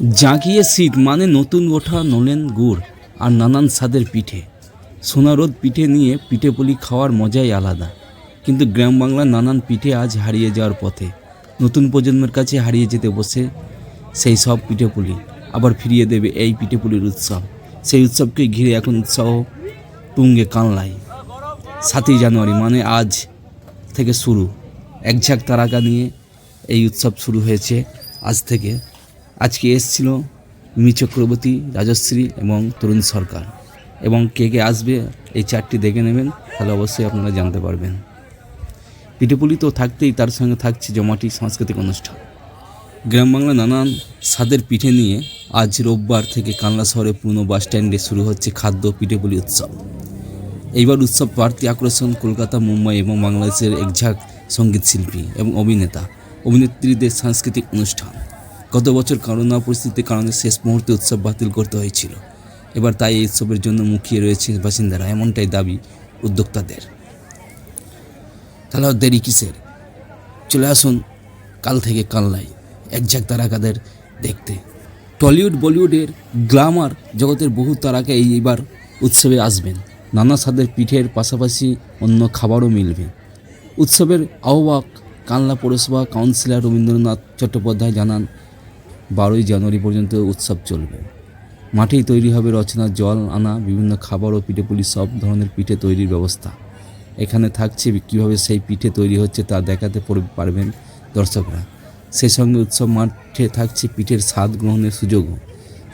জাঁকিয়ে শীত মানে নতুন ওঠা নলেন গুড় আর নানান স্বাদের পিঠে। সোনারোদ পিঠে নিয়ে পিঠে পুলি খাওয়ার মজাই আলাদা। কিন্তু গ্রাম বাংলার নানান পিঠে আজ হারিয়ে যাওয়ার পথে। নতুন প্রজন্মের কাছে হারিয়ে যেতে বসে সেই সব পিঠে পুলি। আবার ফিরিয়ে দেবে এই পিঠে পুলির উৎসব। সেই উৎসবকে ঘিরে এখন উৎসাহ তুঙ্গে কানলাই। সাতই জানুয়ারি মানে আজ থেকে শুরু। এক ঝাঁক তারাকা নিয়ে এই উৎসব শুরু হয়েছে আজ থেকে। আজকে এসছিল মিমি চক্রবর্তী, রাজশ্রী এবং তরুণ সরকার। এবং কে কে আসবে, এই চারটি দেখে নেবেন, তাহলে অবশ্যই আপনারা জানতে পারবেন। পিঠেপুলি তো থাকতেই তার সঙ্গে থাকছে জমাটি সাংস্কৃতিক অনুষ্ঠান। গ্রাম বাংলা নানান স্বাদের পিঠে নিয়ে আজ রোববার থেকে কানলা শহরের পুরনো বাস স্ট্যান্ডে শুরু হচ্ছে খাদ্য পিঠেপুলি উৎসব। এইবার উৎসব বাড়তি আকর্ষণ কলকাতা, মুম্বাই এবং বাংলাদেশের একঝাঁক সংগীত শিল্পী এবং অভিনেতা, অভিনেত্রীদের সাংস্কৃতিক অনুষ্ঠান। গত বছর করোনা পরিস্থিতির কারণে শেষ মুহূর্তে উৎসব বাতিল করতে হয়েছিল। এবার তাই এই উৎসবের জন্য মুখিয়ে রয়েছে বাসিন্দারা, এমনটাই দাবি উদ্যোক্তাদের। তাহলে দেরি কিসের? চলে আসুন কাল থেকে কাল্লাই একঝাঁক তারাকাদের দেখতে। টলিউড বলিউডের গ্লামার জগতের বহু তারাকা এইবার উৎসবে আসবেন। নানা স্বাদের পিঠের পাশাপাশি অন্য খাবারও মিলবে। উৎসবের আহ্বায়ক কানলা পৌরসভা কাউন্সিলর রবীন্দ্রনাথ চট্টোপাধ্যায় জানান বারোই জানুয়ারি পর্যন্ত উৎসব চলবে। মাঠেই তৈরি হবে রচনা, জল আনা, বিভিন্ন খাবার ও পিঠেপুলি সব ধরনের পিঠে তৈরির ব্যবস্থা। এখানে থাকছে কীভাবে সেই পিঠে তৈরি হচ্ছে তা দেখাতে পারবেন দর্শকরা। সেই সঙ্গে উৎসব মাঠে থাকছে পিঠের স্বাদ গ্রহণের সুযোগও।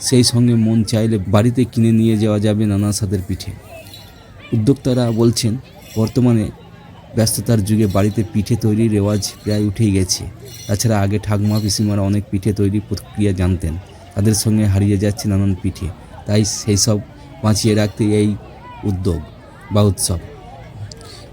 সেই সঙ্গে মন চাইলে বাড়িতে কিনে নিয়ে যাওয়া যাবে নানা স্বাদের পিঠে। উদ্যোক্তারা বলছেন, বর্তমানে ব্যস্ততার যুগে বাড়িতে পিঠে তৈরির রেওয়াজ প্রায় উঠেই গেছে। তাছাড়া আগে ঠাকমা, পিসিমারা অনেক পিঠে তৈরি প্রক্রিয়া জানতেন। তাদের সঙ্গে হারিয়ে যাচ্ছে নানান পিঠে। তাই সেই সব বাঁচিয়ে রাখতে এই উদ্যোগ বা উৎসব।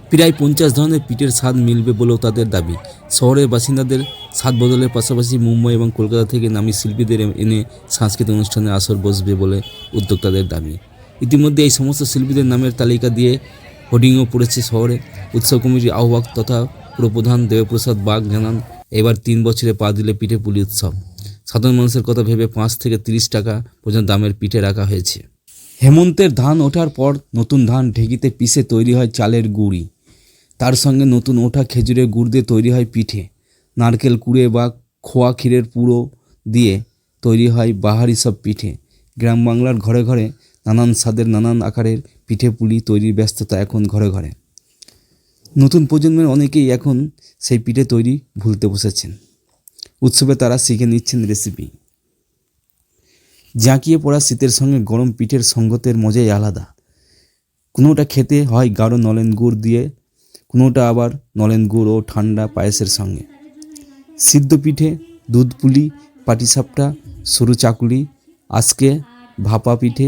প্রায় পঞ্চাশ ধরনের পিঠের স্বাদ মিলবে বলেও তাদের দাবি। শহরের বাসিন্দাদের স্বাদ বদলের পাশাপাশি মুম্বাই এবং কলকাতা থেকে নামী শিল্পীদের এনে সাংস্কৃতিক অনুষ্ঠানে আসর বসবে বলে উদ্যোক্তাদের দাবি। ইতিমধ্যে এই সমস্ত শিল্পীদের নামের তালিকা দিয়ে হোর্ডিংও পড়েছে শহরে। উৎসব কমিটির আহ্বায়ক তথা পুরপ্রধান দেবপ্রসাদ বাগ জানান, এবার তিন বছরে পা দিলে পিঠে পুলি উৎসব। সাধারণ মানুষের কথা ভেবে পাঁচ থেকে তিরিশ টাকা পর্যন্ত দামের পিঠে রাখা হয়েছে। হেমন্তের ধান ওঠার পর নতুন ধান ঢেকিতে পিষে তৈরি হয় চালের গুঁড়ি। তার সঙ্গে নতুন ওঠা খেজুরের গুড় দিয়ে তৈরি হয় পিঠে। নারকেল কুড়ে বা খোয়া ক্ষীরের পুরো দিয়ে তৈরি হয় বাহারি সব পিঠে। গ্রাম বাংলার ঘরে ঘরে নানান স্বাদের, নানান আকারের পিঠে পুলি তৈরির ব্যস্ততা এখন ঘরে ঘরে। নতুন প্রজন্মের অনেকেই এখন সেই পিঠে তৈরি ভুলতে বসেছেন। উৎসবে তারা শিখে নিচ্ছেন রেসিপি জাঁকিয়ে পড়া শীতের সঙ্গে গরম পিঠের সঙ্গতের মজাই আলাদা। কোনোটা খেতে হয় গাঢ় নলেন গুড় দিয়ে, কোনোটা আবার নলেন গুড় ও ঠান্ডা পায়েসের সঙ্গে। সিদ্ধ পিঠে দুধ পুলি, পাটিসাপটা, সরু চাকুলি, আজকে ভাপা পিঠে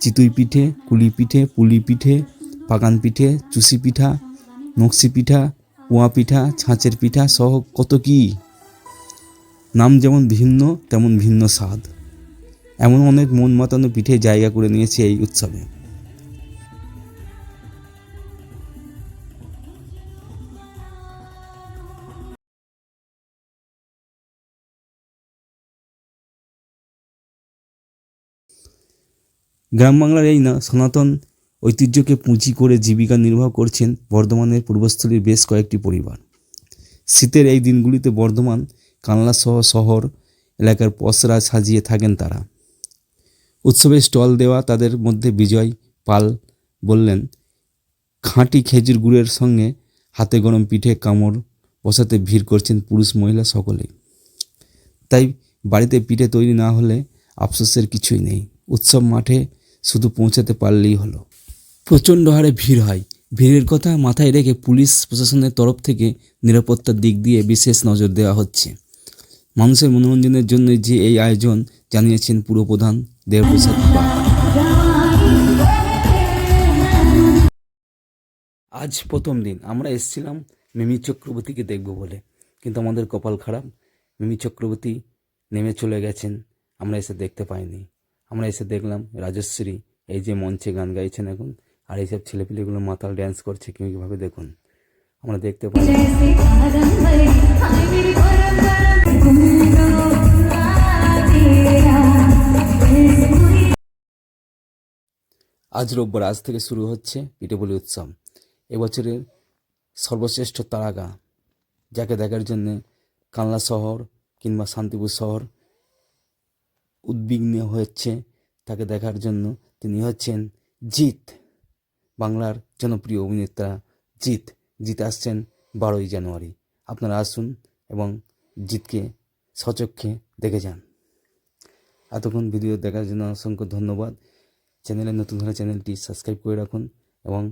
চিতুই পিঠে, কুলি পিঠে, পুলি পিঠে পাকান পিঠে চুষি পিঠা, নকশি পিঠা কুয়া পিঠা, ছাঁচের পিঠা সহ কত কী। নাম যেমন ভিন্ন, তেমন ভিন্ন স্বাদ। এমন অনেক মন মাতানো পিঠে জায়গা করে নিয়েছে এই উৎসবে। গ্রাম বাংলার এই না সনাতন ঐতিহ্যকে পুঁজি করে জীবিকা নির্বাহ করছেন বর্ধমানের পূর্বস্থলীর বেশ কয়েকটি পরিবার। শীতের এই দিনগুলিতে বর্ধমান কানলা সহ শহর এলাকার পসরা সাজিয়ে থাকেন তারা। উৎসবে স্টল দেওয়া তাদের মধ্যে বিজয় পাল বললেন, খাঁটি খেজুর গুড়ের সঙ্গে হাতে গরম পিঠে কামড় বসাতে ভিড় করছেন পুরুষ মহিলা সকলেই। তাই বাড়িতে পিঠে তৈরি না হলে আফসোসের কিছুই নেই। উৎসব মাঠে শুধু পৌঁছাতে পারলেই হলো। প্রচণ্ড হারে ভিড় হয়। ভিড়ের কথা মাথায় রেখে পুলিশ প্রশাসনের তরফ থেকে নিরাপত্তার দিক দিয়ে বিশেষ নজর দেওয়া হচ্ছে। মানুষের মনোরঞ্জনের জন্য যে এই আয়োজন জানিয়েছেন পুরপ্রধান দেবপ্রসাদ আজ প্রথম দিন। আমরা এসেছিলাম মিমি চক্রবর্তীকে দেখব বলে। কিন্তু আমাদের কপাল খারাপ। মিমি চক্রবর্তী নেমে চলে গেছেন। আমরা এসে দেখতে পাইনি। আমরা এসে দেখলাম রাজশ্রী এই যে মঞ্চে গান গাইছেন এখন, আর এইসব ছেলেপিলেগুলো মাতাল ড্যান্স করছে কীভাবে দেখুন? আমরা দেখতে পাই আজ রোববার, আজ থেকে শুরু হচ্ছে পিঠেপুলি উৎসব। এবছরের সর্বশ্রেষ্ঠ তারাগা যাকে দেখার জন্যে কানলা শহর কিংবা শান্তিপুর শহর উদ্বিগ্ন হচ্ছে তাকে দেখার জন্য। তিনি হচ্ছেন জিৎ, বাংলার জনপ্রিয় অভিনেতা জিৎ। জিৎ আসছেন বারোই জানুয়ারি। আপনারা আসুন এবং জিৎকে সচক্ষে দেখে যান। এতক্ষণ ভিডিও দেখার জন্য অসংখ্য ধন্যবাদ। চ্যানেলে নতুন হলে চ্যানেলটি সাবস্ক্রাইব করে রাখুন এবং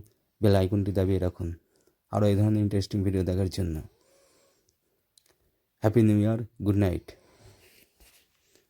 বেল আইকনটি দাবিয়ে রাখুন। আরও এই ধরনের ইন্টারেস্টিং ভিডিও দেখার জন্য। Happy new year good night